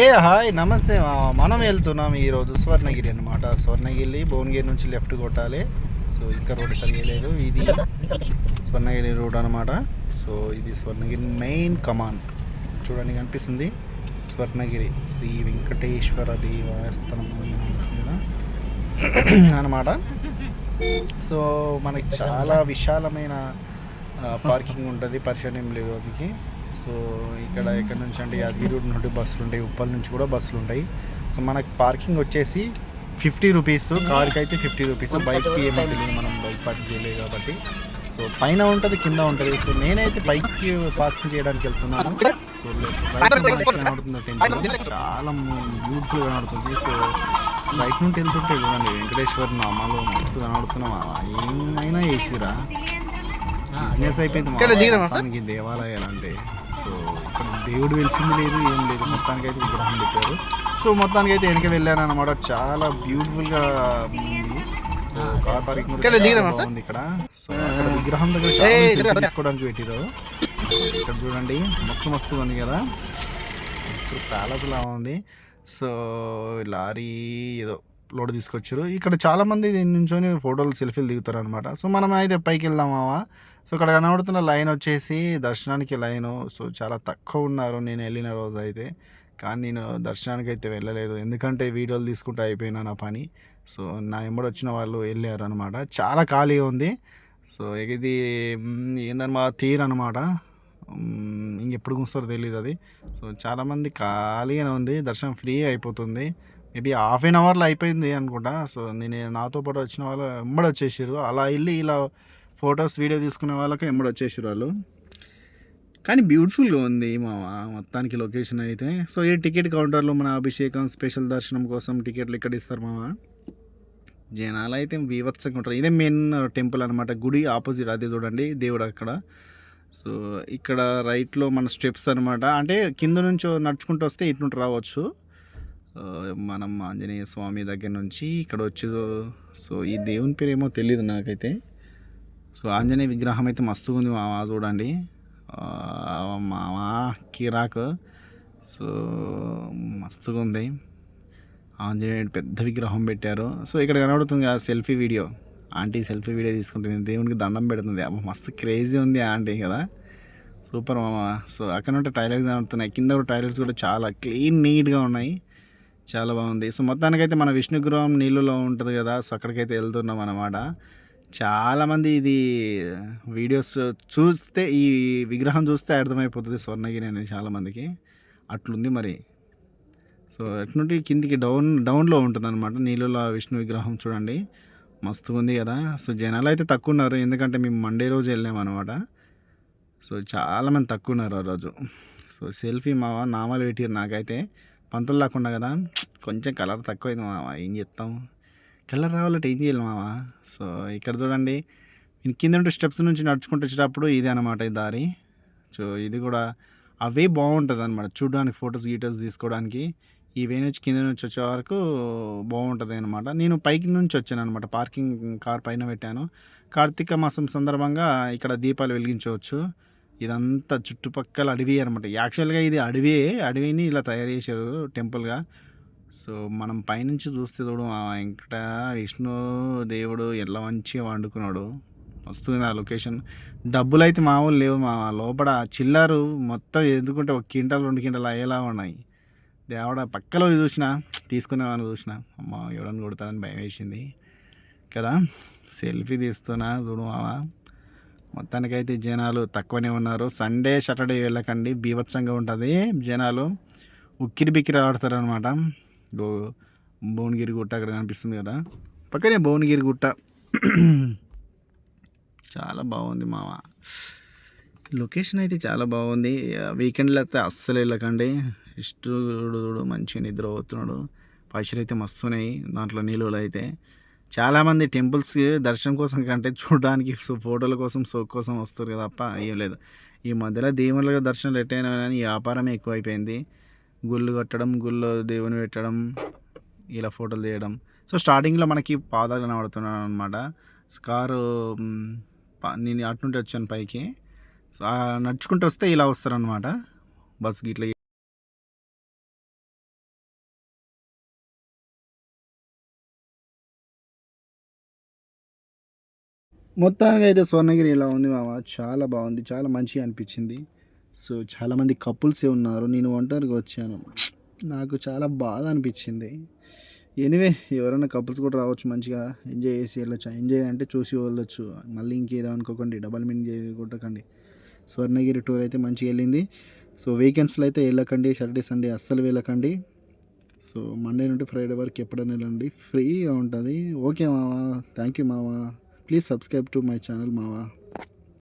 ఏ hi నమస్తే. మనం వెళ్తున్నాం ఈరోజు స్వర్ణగిరి అనమాట స్వర్ణగిరి భువనగిరి నుంచి లెఫ్ట్ కొట్టాలి. సో ఇంకా రోడ్ సరిగా ఇది స్వర్ణగిరి రోడ్ అనమాట సో ఇది స్వర్ణగిరి మెయిన్ కమాన్. చూడండి కనిపిస్తుంది. స్వర్ణగిరి శ్రీ వెంకటేశ్వర దేవస్థానం కదా? అనమాట సో మనకి చాలా విశాలమైన పార్కింగ్ ఉంటుంది. పరిచయం ఏం లేదు అందుకే. సో ఇక్కడ ఎక్కడ నుంచి అంటే యాదగిరి నుండి బస్సులు ఉంటాయి. ఉప్పల్ నుంచి కూడా బస్సులు ఉంటాయి. సో మనకి పార్కింగ్ వచ్చేసి ఫిఫ్టీ రూపీస్. కార్కి అయితే ఫిఫ్టీ రూపీస్. బైక్కి ఏమో తెలియదు. మనం బైక్ పార్క్ చేయలేదు కాబట్టి. సో పైన ఉంటుంది కింద ఉంటుంది. సో నేనైతే బైక్కి పార్కింగ్ చేయడానికి వెళ్తున్నాను. సో కనబడుతుంది టెంపుల్ చాలా బ్యూటిఫుల్ కనబడుతుంది. సో బైక్ నుండి వెళ్తుంటే చూడండి వెంకటేశ్వర నామాలు మస్తు కనబడుతున్నాం ఏమైనా చేసిరా బిజినెస్ అయిపోయింది దేవాలయాలు అంటే. సో ఇక్కడ దేవుడు వెలిసింది లేదు ఏం లేదు. మొత్తానికి అయితే విగ్రహం పెట్టారు. సో మొత్తానికి అయితే వెనక వెళ్ళాను అనమాట చాలా బ్యూటిఫుల్గా ఉంది కార్ పార్కింగ్ కూడా ఇక్కడ సో అక్కడ విగ్రహం దగ్గర. తీసుకోవడానికి పెట్టిరు. ఇక్కడ చూడండి మస్తు మస్తు ఉంది కదా. సో ప్యాలెస్ లా ఉంది. సో లారీ ఏదో లోడ్ తీసుకొచ్చారు. ఇక్కడ చాలా మంది దీని నుంచొని ఫోటోలు సెల్ఫీలు దిగుతారు అనమాట సో మనం అయితే పైకి వెళ్దామావా సో ఇక్కడ కనబడుతున్న లైన్ వచ్చేసి దర్శనానికి లైను. సో చాలా తక్కువ ఉన్నారు నేను వెళ్ళిన రోజు అయితే. కానీ నేను దర్శనానికి అయితే వెళ్ళలేదు. ఎందుకంటే వీడియోలు తీసుకుంటూ అయిపోయినా నా పని. సో నా ఎంబడి వచ్చిన వాళ్ళు వెళ్ళారు అనమాట చాలా ఖాళీగా ఉంది. సో ఇది మ్, ఏందన్నమా తీర్ అనమాట ఇంకెప్పుడు కూర్చోరో తెలియదు అది. సో చాలామంది ఖాళీగానే ఉంది. దర్శనం ఫ్రీ అయిపోతుంది. మేబీ హాఫ్ అన్ అవర్లో అయిపోయింది అనుకుంటా. సో నేను నాతో పాటు వచ్చిన వాళ్ళు ఎంబడి వచ్చేసారు అలా వెళ్ళి ఇలా ఫొటోస్ వీడియో తీసుకునే వాళ్ళకి ఎంబడి వచ్చేసారు వాళ్ళు. కానీ బ్యూటిఫుల్గా ఉంది మా మొత్తానికి లొకేషన్ అయితే. సో ఈ టికెట్ కౌంటర్లో మన అభిషేకం స్పెషల్ దర్శనం కోసం టికెట్లు ఇక్కడ ఇస్తారు మామ జనాలు అయితే బీభత్సంగా ఉంటారు. ఇదే మెయిన్ టెంపుల్ అనమాట గుడి ఆపోజిట్ అదే చూడండి దేవుడు అక్కడ. సో ఇక్కడ రైట్లో మన స్టెప్స్ అనమాట అంటే కింద నుంచి నడుచుకుంటూ వస్తే ఇటు రావచ్చు. మనం ఆంజనేయ స్వామి దగ్గర నుంచి ఇక్కడ వచ్చి సో ఈ దేవుని పేరు ఏమో తెలియదు నాకైతే. సో ఆంజనేయ విగ్రహం అయితే మస్తుగా ఉంది మామ చూడండి. మావా మామ కిరాక్. సో మస్తుగా ఉంది ఆంజనేయుడు పెద్ద విగ్రహం పెట్టారు. సో ఇక్కడ కనబడుతుంది ఆ selfie video. Aunty selfie video తీసుకుంటుంది. దేవునికి దండం పెడుతుంది. అబ్బా మస్తు క్రేజీ ఉంది ఆంటీ కదా. సూపర్ మామ. సో అక్కడ ఉంటే టైలర్స్ కనబడుతున్నాయి. కింద టైలర్స్ కూడా చాలా క్లీన్ నీట్గా ఉన్నాయి. చాలా బాగుంది. సో మొత్తానికైతే మన విష్ణుగృహం నీళ్ళులో నీళ్ళలో ఉంటుంది కదా. సో అక్కడికైతే వెళ్తున్నాం అన్నమాట. చాలామంది ఇది వీడియోస్ చూస్తే ఈ విగ్రహం చూస్తే అర్థమైపోతుంది స్వర్ణగిరి అని చాలామందికి. అట్లుంది మరి. సో ఎట్నుండి కిందికి డౌన్ డౌన్లో ఉంటుంది అనమాట నీళ్ళలో విష్ణు విగ్రహం చూడండి. మస్తు ఉంది కదా. సో జనాలు అయితే తక్కువ ఉన్నారు ఎందుకంటే మేము మండే రోజు వెళ్ళామన్నమాట. సో చాలామంది తక్కువ ఉన్నారు ఆ రోజు. సో సెల్ఫీ మావ నామాలు పెట్టారు నాకైతే. పంతులు లేకుండా కదా. కొంచెం కలర్ తక్కువైంది మావ. ఏం చెప్తాము కలర్ రావాలంటే ఏం చేయాలి మావా? సో ఇక్కడ చూడండి. నేను కింద ఉంటే స్టెప్స్ నుంచి నడుచుకుంటూ వచ్చేటప్పుడు ఇదే అనమాట ఈ దారి. సో ఇది కూడా అవే బాగుంటుంది అనమాట చూడడానికి ఫొటోస్ గీటోస్ తీసుకోవడానికి. ఈ వే నుంచి కింద నుంచి వచ్చే వరకు బాగుంటుంది అనమాట నేను పైకి నుంచి వచ్చాను అనమాట పార్కింగ్ కార్ పైన పెట్టాను. కార్తీక మాసం సందర్భంగా ఇక్కడ దీపాలు వెలిగించవచ్చు. ఇదంతా చుట్టుపక్కల అడవి అనమాట యాక్చువల్గా ఇది అడవి. అడవిని ఇలా తయారు చేశారు టెంపుల్గా. సో మనం పైనుంచి చూస్తే చూడు వెంకట విష్ణు దేవుడు ఎలా మంచిగా వండుకున్నాడు. వస్తుంది ఆ లొకేషన్. డబ్బులు అయితే మామూలు లేవు మా లోపల. చిల్లరు మొత్తం ఎందుకుంటే ఒక క్వింటల్ రెండు క్వింటల్ అయ్యేలా ఉన్నాయి. దేవుడ పక్కలో చూసిన తీసుకుందామని చూసిన అమ్మ ఎవడని కొడతానని భయం వేసింది. కదా సెల్ఫీ తీస్తున్నా చూడు మావా మొత్తానికైతే జనాలు తక్కువనే ఉన్నారు. సండే సాటర్డే వెళ్ళకండి. బీభత్సంగా ఉంటుంది జనాలు. ఉక్కిరి బిక్కిరి ఆడతారు అనమాట గో భువనగిరి గుట్ట అక్కడ కనిపిస్తుంది కదా. పక్కనే భువనగిరి గుట్ట. చాలా బాగుంది మామ. లొకేషన్ అయితే చాలా బాగుంది. వీకెండ్లో అయితే అస్సలు వెళ్ళకండి. ఇష్టడు మంచిగా నిద్ర పోతున్నాడు. పైసలు అయితే మస్తున్నాయి దాంట్లో నిలువలు అయితే. చాలామంది టెంపుల్స్కి దర్శనం కోసం కంటే చూడడానికి ఫోటోల కోసం సోక్ కోసం వస్తారు కదా తప్ప ఏం లేదు. ఈ మధ్యలో దేవుళ్ళ దర్శనాలు ఎట్టయినా కానీ ఈ వ్యాపారమే ఎక్కువైపోయింది. గుళ్ళు కట్టడం గుళ్ళో దేవుని పెట్టడం ఇలా ఫోటోలు తీయడం. సో స్టార్టింగ్లో మనకి పాదాలు కనబడుతున్నాను అనమాట కారు నేను అటుంటే వచ్చాను పైకి. సో నడుచుకుంటూ వస్తే ఇలా వస్తారనమాట బస్ గిట్ల మొత్తానికి అయితే స్వర్ణగిరి ఇలా ఉంది మామ. చాలా బాగుంది. చాలా మంచిగా అనిపించింది. సో చాలామంది కపుల్సే ఉన్నారు. నేను ఒంటరిగా వచ్చాను. నాకు చాలా బాధ అనిపించింది. ఎనివే ఎవరైనా కపుల్స్ కూడా రావచ్చు మంచిగా. ఎంజాయ్ చేసి వెళ్ళొచ్చు. ఎంజాయ్ అంటే చూసి వెళ్ళొచ్చు. మళ్ళీ ఇంకేదో అనుకోకండి. డబల్ మీన్ కొట్టకండి స్వర్ణగిరి టూర్ అయితే మంచిగా వెళ్ళింది. సో వీకెండ్స్లో అయితే వెళ్ళకండి. సాటర్డే సండే అస్సలు వెళ్ళకండి. సో మండే నుండి ఫ్రైడే వరకు ఎప్పుడైనా వెళ్ళండి. ఫ్రీగా ఉంటుంది. ఓకే మావా. థ్యాంక్ యూ మావా. Please subscribe to my channel మావా.